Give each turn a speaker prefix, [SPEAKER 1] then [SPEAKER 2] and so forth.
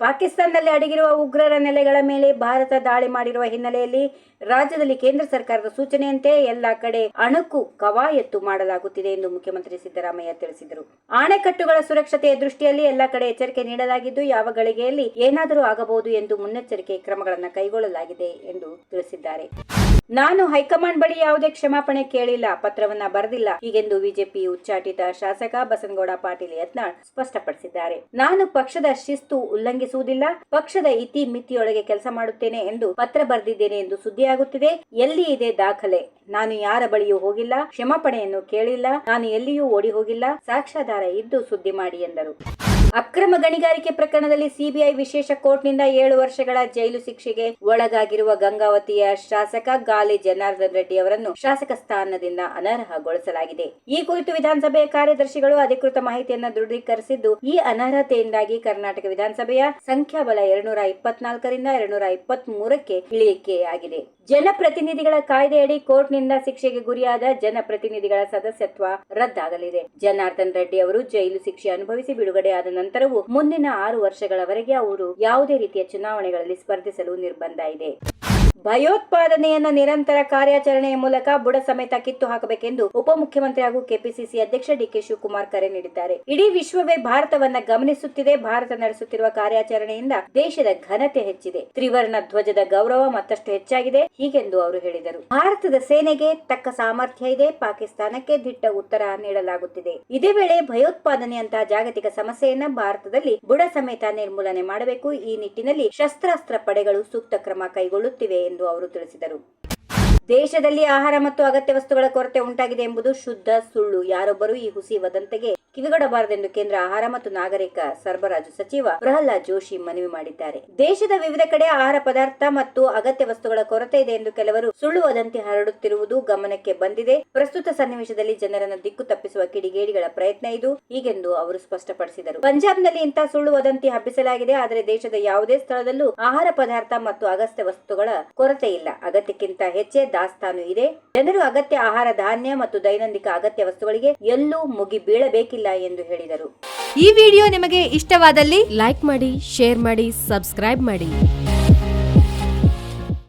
[SPEAKER 1] ಪಾಕಿಸ್ತಾನದಲ್ಲಿ ಅಡಗಿರುವ ಉಗ್ರರ ನೆಲೆಗಳ ಮೇಲೆ ಭಾರತ ದಾಳಿ ಮಾಡಿರುವ ಹಿನ್ನೆಲೆಯಲ್ಲಿ ರಾಜ್ಯದಲ್ಲಿ ಕೇಂದ್ರ ಸರ್ಕಾರದ ಸೂಚನೆಯಂತೆ ಎಲ್ಲ ಕಡೆ ಅಣುಕು ಕವಾಯತ್ತು ಮಾಡಲಾಗುತ್ತಿದೆ ಎಂದು ಮುಖ್ಯಮಂತ್ರಿ ಸಿದ್ದರಾಮಯ್ಯ ತಿಳಿಸಿದರು. ಅಣೆಕಟ್ಟುಗಳ ಸುರಕ್ಷತೆಯ ದೃಷ್ಟಿಯಲ್ಲಿ ಎಲ್ಲ ಕಡೆ ಎಚ್ಚರಿಕೆ ನೀಡಲಾಗಿದ್ದು, ಯಾವ ಗಳಿಗೆಯಲ್ಲಿ ಏನಾದರೂ ಆಗಬಹುದು ಎಂದು ಮುನ್ನೆಚ್ಚರಿಕೆ ಕ್ರಮಗಳನ್ನು ಕೈಗೊಳ್ಳಲಾಗಿದೆ ಎಂದು ತಿಳಿಸಿದ್ದಾರೆ. ನಾನು ಹೈಕಮಾಂಡ್ ಬಳಿ ಯಾವುದೇ ಕ್ಷಮಾಪಣೆ ಕೇಳಿಲ್ಲ, ಪತ್ರವನ್ನ ಬರೆದಿಲ್ಲ, ಹೀಗೆಂದು ಬಿಜೆಪಿ ಉಚ್ಚಾಟಿತ ಶಾಸಕ ಬಸನಗೌಡ ಪಾಟೀಲ್ ಯತ್ನಾಳ್ ಸ್ಪಷ್ಟಪಡಿಸಿದ್ದಾರೆ. ನಾನು ಪಕ್ಷದ ಶಿಸ್ತು ಉಲ್ಲಂಘಿಸುವುದಿಲ್ಲ ಪಕ್ಷದ ಇತಿ ಮಿತಿಯೊಳಗೆ ಕೆಲಸ ಮಾಡುತ್ತೇನೆ ಎಂದು ಪತ್ರ ಬರೆದಿದ್ದೇನೆ ಎಂದು ಸುದ್ದಿಯಾಗುತ್ತಿದೆ. ಎಲ್ಲಿ ಇದೆ ದಾಖಲೆ? ನಾನು ಯಾರ ಬಳಿಯೂ ಹೋಗಿಲ್ಲ. ಕ್ಷಮಾಪಣೆಯನ್ನು ಕೇಳಿಲ್ಲ. ನಾನು ಎಲ್ಲಿಯೂ ಓಡಿ ಹೋಗಿಲ್ಲ. ಸಾಕ್ಷ್ಯಾಧಾರ ಇದ್ದು ಸುದ್ದಿ ಮಾಡಿ ಎಂದರು. ಅಕ್ರಮ ಗಣಿಗಾರಿಕೆ ಪ್ರಕರಣದಲ್ಲಿ ಸಿಬಿಐ ವಿಶೇಷ ಕೋರ್ಟ್ನಿಂದ ಏಳು ವರ್ಷಗಳ ಜೈಲು ಶಿಕ್ಷೆಗೆ ಒಳಗಾಗಿರುವ ಗಂಗಾವತಿಯ ಶಾಸಕ ಗಾಲಿ ಜನಾರ್ದನ್ ರೆಡ್ಡಿ ಅವರನ್ನು ಶಾಸಕ ಸ್ಥಾನದಿಂದ ಅನರ್ಹಗೊಳಿಸಲಾಗಿದೆ. ಈ ಕುರಿತು ವಿಧಾನಸಭೆಯ ಕಾರ್ಯದರ್ಶಿಗಳು ಅಧಿಕೃತ ಮಾಹಿತಿಯನ್ನು ದೃಢೀಕರಿಸಿದ್ದು, ಈ ಅನರ್ಹತೆಯಿಂದಾಗಿ ಕರ್ನಾಟಕ ವಿಧಾನಸಭೆಯ ಸಂಖ್ಯಾಬಲ ಎರಡ್ನೂರ ಇಪ್ಪತ್ನಾಲ್ಕರಿಂದ ಎರಡ್ನೂರ ಇಪ್ಪತ್ತ್ ಮೂರಕ್ಕೆ ಇಳಿಕೆಯಾಗಿದೆ ಜನಪ್ರತಿನಿಧಿಗಳ ಕಾಯ್ದೆಯಡಿ ಕೋರ್ಟ್ನಿಂದ ಶಿಕ್ಷೆಗೆ ಗುರಿಯಾದ ಜನಪ್ರತಿನಿಧಿಗಳ ಸದಸ್ಯತ್ವ ರದ್ದಾಗಲಿದೆ. ಜನಾರ್ದನ್ ರೆಡ್ಡಿ ಅವರು ಜೈಲು ಶಿಕ್ಷೆ ಅನುಭವಿಸಿ ಬಿಡುಗಡೆಯಾದ ನಂತರವೂ ಮುಂದಿನ ಆರು ವರ್ಷಗಳವರೆಗೆ ಅವರು ಯಾವುದೇ ರೀತಿಯ ಚುನಾವಣೆಗಳಲ್ಲಿ ಸ್ಪರ್ಧಿಸಲು ನಿರ್ಬಂಧ ಇದೆ. ಭಯೋತ್ಪಾದನೆಯನ್ನ ನಿರಂತರ ಕಾರ್ಯಾಚರಣೆಯ ಮೂಲಕ ಬುಡ ಸಮೇತ ಕಿತ್ತು ಹಾಕಬೇಕೆಂದು ಉಪಮುಖ್ಯಮಂತ್ರಿ ಹಾಗೂ ಕೆಪಿಸಿಸಿ ಅಧ್ಯಕ್ಷ ಡಿಕೆ ಶಿವಕುಮಾರ್ ಕರೆ ನೀಡಿದ್ದಾರೆ. ಇಡೀ ವಿಶ್ವವೇ ಭಾರತವನ್ನ ಗಮನಿಸುತ್ತಿದೆ, ಭಾರತ ನಡೆಸುತ್ತಿರುವ ಕಾರ್ಯಾಚರಣೆಯಿಂದ ದೇಶದ ಘನತೆ ಹೆಚ್ಚಿದೆ. ತ್ರಿವರ್ಣ ಧ್ವಜದ ಗೌರವ ಮತ್ತಷ್ಟು ಹೆಚ್ಚಾಗಿದೆ, ಹೀಗೆಂದು ಅವರು ಹೇಳಿದರು. ಭಾರತದ ಸೇನೆಗೆ ತಕ್ಕ ಸಾಮರ್ಥ್ಯ ಇದೆ, ಪಾಕಿಸ್ತಾನಕ್ಕೆ ದಿಟ್ಟ ಉತ್ತರ ನೀಡಲಾಗುತ್ತಿದೆ. ಇದೇ ವೇಳೆ ಭಯೋತ್ಪಾದನೆಯಂತಹ ಜಾಗತಿಕ ಸಮಸ್ಯೆಯನ್ನ ಭಾರತದಲ್ಲಿ ಬುಡ ಸಮೇತ ನಿರ್ಮೂಲನೆ ಮಾಡಬೇಕು. ಈ ನಿಟ್ಟಿನಲ್ಲಿ ಶಸ್ತ್ರಾಸ್ತ್ರ ಪಡೆಗಳು ಸೂಕ್ತ ಕ್ರಮ ಕೈಗೊಳ್ಳುತ್ತಿವೆ ಎಂದು ಅವರು ತಿಳಿಸಿದರು. ದೇಶದಲ್ಲಿ ಆಹಾರ ಮತ್ತು ಅಗತ್ಯ ವಸ್ತುಗಳ ಕೊರತೆ ಉಂಟಾಗಿದೆ ಎಂಬುದು ಶುದ್ಧ ಸುಳ್ಳು. ಯಾರೊಬ್ಬರು ಈ ಹುಸಿ ವದಂತೆಗೆ ಕಿವಿಗೊಡಬಾರದೆಂದು ಕೇಂದ್ರ ಆಹಾರ ಮತ್ತು ನಾಗರಿಕ ಸರಬರಾಜು ಸಚಿವ ಪ್ರಹ್ಲಾದ್ ಜೋಶಿ ಮನವಿ ಮಾಡಿದ್ದಾರೆ. ದೇಶದ ವಿವಿಧ ಕಡೆ ಆಹಾರ ಪದಾರ್ಥ ಮತ್ತು ಅಗತ್ಯ ವಸ್ತುಗಳ ಕೊರತೆ ಇದೆ ಎಂದು ಕೆಲವರು ಸುಳ್ಳು ವದಂತಿ ಹರಡುತ್ತಿರುವುದು ಗಮನಕ್ಕೆ ಬಂದಿದೆ. ಪ್ರಸ್ತುತ ಸನ್ನಿವೇಶದಲ್ಲಿ ಜನರನ್ನು ದಿಕ್ಕು ತಪ್ಪಿಸುವ ಕಿಡಿಗೇಡಿಗಳ ಪ್ರಯತ್ನ ಇದು ಹೀಗೆಂದು ಅವರು ಸ್ಪಷ್ಟಪಡಿಸಿದರು. ಪಂಜಾಬ್ನಲ್ಲಿ ಇಂತಹ ಸುಳ್ಳು ವದಂತಿ ಹಬ್ಬಿಸಲಾಗಿದೆ. ಆದರೆ ದೇಶದ ಯಾವುದೇ ಸ್ಥಳದಲ್ಲೂ ಆಹಾರ ಪದಾರ್ಥ ಮತ್ತು ಅಗತ್ಯ ವಸ್ತುಗಳ ಕೊರತೆ ಇಲ್ಲ. ಅಗತ್ಯಕ್ಕಿಂತ ಹೆಚ್ಚೇ ದಾಸ್ತಾನು ಇದೆ. ಜನರು ಅಗತ್ಯ ಆಹಾರ, ಧಾನ್ಯ ಮತ್ತು ದೈನಂದಿನ ಅಗತ್ಯ ವಸ್ತುಗಳಿಗೆ ಎಲ್ಲೂ ಮುಗಿ ಬೀಳಬೇಕಿಲ್ಲ ಎಂದು ಹೇಳಿದರು.
[SPEAKER 2] ಈ ವಿಡಿಯೋ ನಿಮಗೆ ಇಷ್ಟವಾದಲ್ಲಿ ಲೈಕ್ ಮಾಡಿ ಶೇರ್ ಮಾಡಿ ಸಬ್ಸ್ಕ್ರೈಬ್ ಮಾಡಿ.